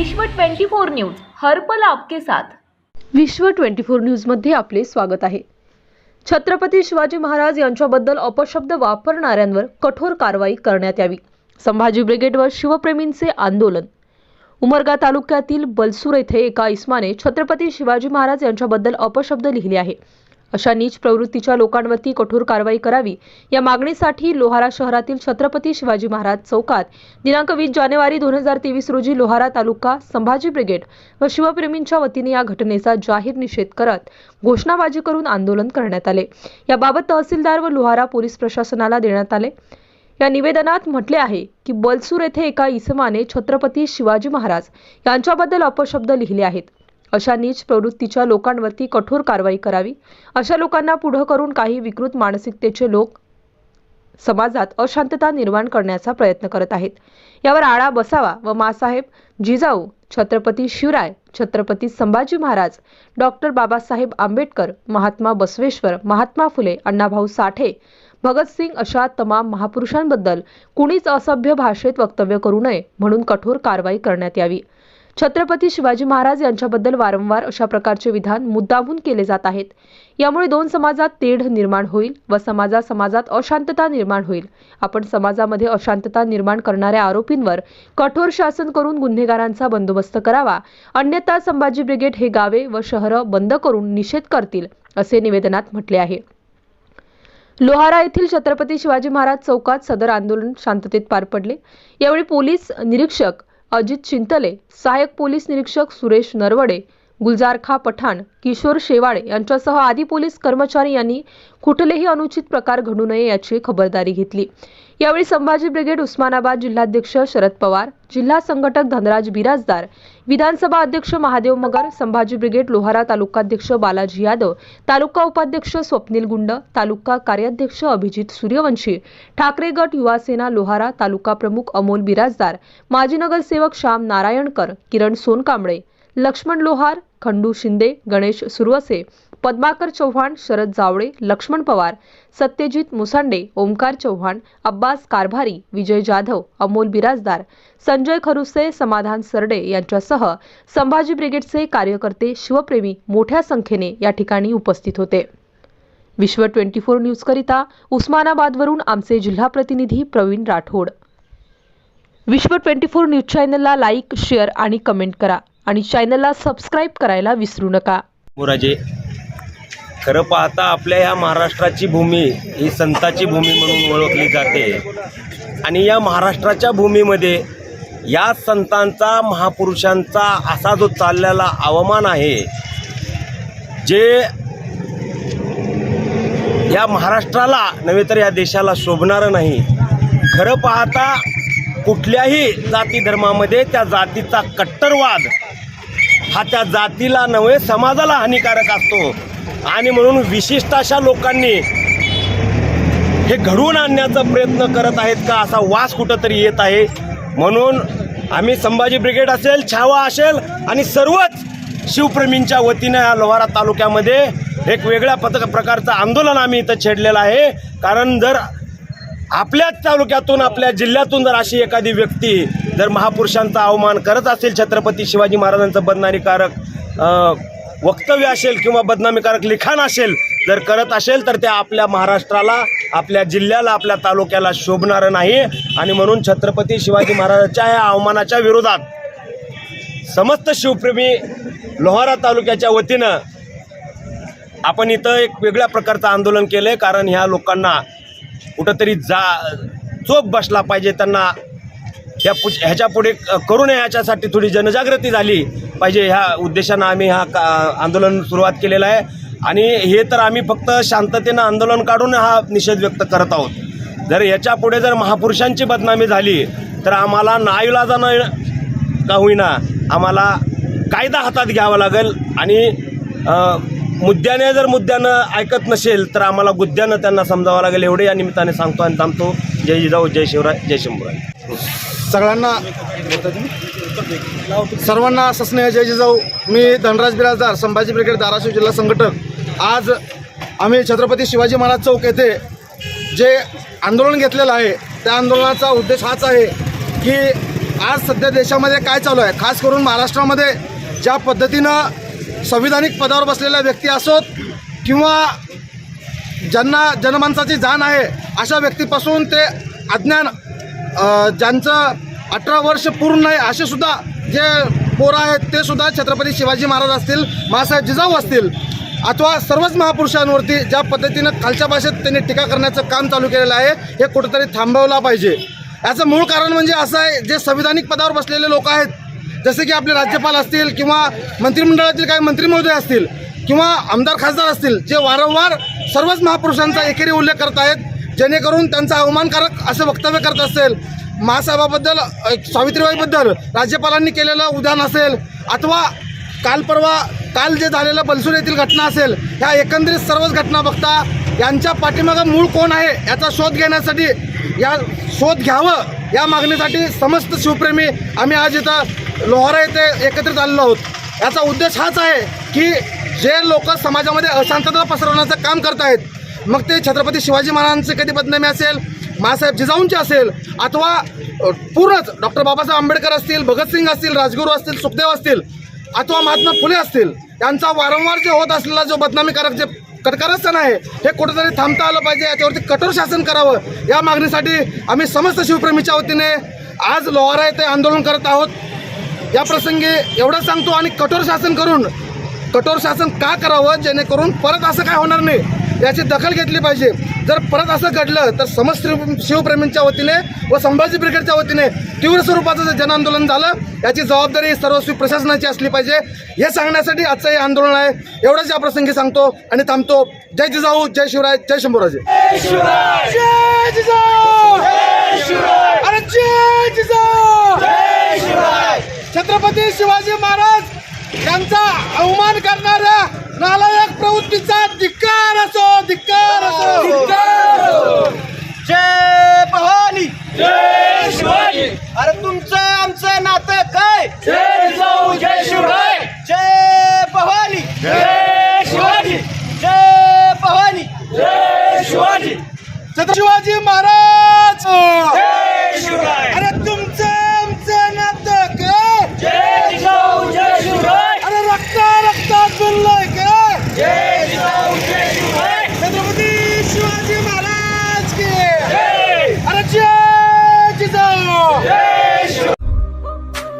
विश्व 24 न्यूज हर्पल आपके साथ. विश्व ट्वेंटी फोर न्यूजमध्ये आपले स्वागत आहे. छत्रपती शिवाजी महाराज यांच्याबद्दल अपशब्द वापरणाऱ्यांवर कठोर कारवाई करण्यात यावी. संभाजी ब्रिगेडवर शिवप्रेमींचे आंदोलन. उमरगा तालुक्यातील बलसूर येथे एका इस्माने छत्रपती शिवाजी महाराज यांच्याबद्दल अपशब्द लिहिले आहे. अशा नीच प्रवृत्तीच्या लोकांवरती कठोर कारवाई करावी या मागणीसाठी लोहारा शहरातील छत्रपती शिवाजी महाराज चौकात दिनांक वीस जानेवारी दोन हजार तेवीस रोजी लोहारा तालुका संभाजी ब्रिगेड व शिवप्रेमींच्या वतीने या घटनेचा जाहीर निषेध करत घोषणाबाजी करून आंदोलन करण्यात आले. याबाबत तहसीलदार व लोहारा पोलीस प्रशासनाला देण्यात आले. या निवेदनात म्हटले आहे की बलसूर येथे एका इसमाने छत्रपती शिवाजी महाराज यांच्याबद्दल अपशब्द लिहिले आहेत. अशा नीच प्रवृत्तीच्या लोकांवरती कठोर कारवाई करावी. अशा लोकांना पुढं करून काही विकृत मानसिकतेचे लोक समाजात अशांतता निर्माण करण्याचा प्रयत्न करत आहेत. यावर आळा बसावा व मासाहेब जिजाऊ छत्रपती शिवराय छत्रपती संभाजी महाराज डॉक्टर बाबासाहेब आंबेडकर महात्मा बसवेश्वर महात्मा फुले अण्णाभाऊ साठे भगतसिंग अशा तमाम महापुरुषांबद्दल कुणीच असभ्य भाषेत वक्तव्य करू नये म्हणून कठोर कारवाई करण्यात यावी. छत्रपती शिवाजी महाराज यांच्याबद्दल वारंवार अशा प्रकारचे विधान मुद्दामून केले जात आहेत. यामुळे दोन समाजात तेढ निर्माण होईल व समाजा समाजात अशांतता निर्माण होईल. आपण समाजामध्ये अशांतता निर्माण करणाऱ्या आरोपींवर कठोर शासन करून गुन्हेगारांचा बंदोबस्त करावा. अन्यथा संभाजी ब्रिगेड हे गावे व शहरं बंद करून निषेध करतील असे निवेदनात म्हटले आहे. लोहारा येथील छत्रपती शिवाजी महाराज चौकात सदर आंदोलन शांततेत पार पडले. यावेळी पोलीस निरीक्षक अजित चिंतले सहाय्यक पोलीस निरीक्षक सुरेश नरवडे गुलजारखा पठाण किशोर शेवाळे यांच्यासह आदी पोलीस कर्मचारी यांनी कुठलेही अनुचित प्रकार घडू नये याची खबरदारी घेतली. यावेळी संभाजी ब्रिगेड उस्मानाबाद जिल्हाध्यक्ष शरद पवार जिल्हा संघटक धनराज बिराजदार विधानसभा अध्यक्ष महादेव मगर संभाजी ब्रिगेड लोहारा तालुकाध्यक्ष बालाजी यादव तालुका उपाध्यक्ष स्वप्नील गुंड तालुका कार्याध्यक्ष अभिजित सूर्यवंशी ठाकरे गट युवा सेना लोहारा तालुका प्रमुख अमोल बिराजदार माजी नगरसेवक श्याम नारायणकर किरण सोनकांबळे लक्ष्मण लोहार खंडू शिंदे गणेश सुरवसे पद्माकर चव्हाण शरद जावळे लक्ष्मण पवार सत्यजित मुसांडे ओमकार चव्हाण अब्बास कारभारी विजय जाधव अमोल बिराजदार संजय खरुसे समाधान सरडे यांच्यासह संभाजी ब्रिगेडचे कार्यकर्ते शिवप्रेमी मोठ्या संख्येने या ठिकाणी उपस्थित होते. विश्व ट्वेंटी फोर न्यूजकरिता उस्मानाबादवरून आमचे जिल्हा प्रतिनिधी Praveen Rathod. Vishwa twenty four news चॅनलला लाईक शेअर आणि कमेंट करा आणि चॅनलला सबस्क्राईब करायला विसरू नका. मुराजे खरं पाहता आपल्या ह्या महाराष्ट्राची भूमी ही संताची भूमी म्हणून ओळखली जाते. आणि या महाराष्ट्राच्या भूमीमध्ये या संतांचा महापुरुषांचा असा जो चाललेला अवमान आहे जे या महाराष्ट्राला नव्हे तर या देशाला शोभणारं नाही. खरं पाहता कुठल्याही जाती धर्मामध्ये त्या जातीचा कट्टरवाद हा त्या जातीला नव्हे समाजाला हानिकारक असतो. आणि म्हणून विशिष्ट अशा लोकांनी हे घडवून आणण्याचा प्रयत्न करत आहेत का असा वास कुठंतरी येत आहे? म्हणून आम्ही संभाजी ब्रिगेड असेल छावा असेल आणि सर्वच शिवप्रेमींच्या वतीनं या लोहारा तालुक्यामध्ये एक वेगळ्या पथक प्रकारचं आंदोलन आम्ही इथं छेडलेलं आहे. कारण जर आपल्याच तालुक्यातून आपल्या जिल्ह्यातून जर अशी एखादी व्यक्ती जर महापुरुषांचा अवमान करत असेल छत्रपती शिवाजी महाराजांचं बदनामीकारक वक्तव्य असेल किंवा बदनामीकारक लिखाण असेल जर करत असेल तर त्या आपल्या महाराष्ट्राला आपल्या जिल्ह्याला आपल्या तालुक्याला शोभणारं नाही. आणि म्हणून छत्रपती शिवाजी महाराजांच्या या अवमानाच्या विरोधात समस्त शिवप्रेमी लोहारा तालुक्याच्या वतीनं आपण इथं एक वेगळ्या प्रकारचं आंदोलन केलं आहे कारण ह्या लोकांना कुठंतरी जा चोप बसला पाहिजे त्यांना ह्या पु ह्याच्या पुढे करू नये ह्याच्यासाठी थोडी जनजागृती झाली पाहिजे. ह्या उद्देशानं आम्ही हा का आंदोलन सुरुवात केलेलं आहे. आणि हे तर आम्ही फक्त शांततेनं आंदोलन काढून हा निषेध व्यक्त करत आहोत. जर याच्यापुढे जर महापुरुषांची बदनामी झाली तर आम्हाला नाईलाजानं का होईना? आम्हाला कायदा हातात घ्यावा लागेल. आणि मुद्द्याने जर मुद्द्यानं ऐकत नसेल तर आम्हाला गुद्द्यानं त्यांना समजावं लागेल. एवढे या निमित्ताने सांगतो आणि थांबतो. जय जिजाऊ जय शिवराय जय शंभूराय. सगळ्यांना सर्वांना सस्नेह जय जिजाऊ. मी धनराज बिराजदार संभाजी ब्रिगेड धाराशिव जिल्हा संघटक. आज आम्ही छत्रपती शिवाजी महाराज चौक येथे जे आंदोलन घेतलेलं आहे त्या आंदोलनाचा उद्देश हाच आहे की आज सध्या देशामध्ये काय चालू आहे? खास करून महाराष्ट्रामध्ये ज्या पद्धतीनं संविधानिक पदावर बसलेल्या व्यक्ती असोत किंवा ज्यांना जनमानसाची जाण आहे अशा व्यक्तीपासून ते अज्ञान ज्यांचं अठरा वर्ष पूर्ण आहे असे सुद्धा जे पोरं आहेत ते सुद्धा छत्रपती शिवाजी महाराज असतील मासाहेब जिजाऊ असतील अथवा सर्वच महापुरुषांवरती ज्या पद्धतीनं खालच्या भाषेत त्यांनी टीका करण्याचं काम चालू केलेलं आहे हे कुठेतरी थांबवला पाहिजे. याचं मूळ कारण म्हणजे असं आहे जे संविधानिक पदावर बसलेले लोक आहेत जसे की आपले राज्यपाल असतील किंवा मंत्रिमंडळातील काही मंत्री महोदय असतील किंवा आमदार खासदार असतील जे वारंवार सर्वच महापुरुषांचा एकेरी उल्लेख करत आहेत जेणेकरून त्यांचा अवमानकारक असं वक्तव्य करत असेल महासाहेबाबद्दल सावित्रीबाईबद्दल राज्यपालांनी केलेलं उदाहरण असेल अथवा काल परवा काल जे झालेलं बलसूर येथील घटना असेल ह्या एकंदरीत सर्वच घटना बघता यांच्या पाठीमागं मूळ कोण आहे याचा शोध घेण्यासाठी या शोध घ्यावं या मागणीसाठी समस्त शिवप्रेमी आम्ही आज इथं लोहारा येथे एकत्रित आलेलो आहोत. याचा उद्देश हाच आहे की जे लोक समाजामध्ये अशांतता पसरवण्याचं काम करत आहेत मग ते छत्रपती शिवाजी महाराजांचे कधी बदनामी असेल मासाहेब जिजाऊंचे असेल अथवा पूर्णच डॉक्टर बाबासाहेब आंबेडकर असतील भगतसिंग असतील राजगुरू असतील सुखदेव असतील अथवा महात्मा फुले असतील यांचा वारंवार जे होत असलेला जो बदनामीकारक जे कटकारस्थान आहे हे कुठेतरी थांबता आलं पाहिजे याच्यावरती कठोर शासन करावं या मागणीसाठी आम्ही समस्त शिवप्रेमीच्या वतीने आज लोहारा येथे आंदोलन करत आहोत. या प्रसंगी एवढं सांगतो आणि कठोर शासन करून कठोर शासन का करावं जेणेकरून परत असं काय होणार नाही? याची दखल घेतली पाहिजे. जर परत असं घडलं तर समस्त शिवप्रेमींच्या वतीने व संभाजी ब्रिगेडच्या वतीने तीव्र स्वरूपाचं जे जनआंदोलन झालं याची जबाबदारी सर्वस्वी प्रशासनाची असली पाहिजे. हे सांगण्यासाठी आजचं हे आंदोलन आहे. एवढंच या प्रसंगी सांगतो आणि थांबतो. जय जिजाऊ जय शिवराय जय शंभूराजे. अरे छत्रपती शिवाजी महाराज यांचा अवमान करणाऱ्या नालाय ಪ್ರವೃತ್ತಿಸ ಧಿಕ್ಕಾರ ಸೋ ಧಿಕ್ಕಾರ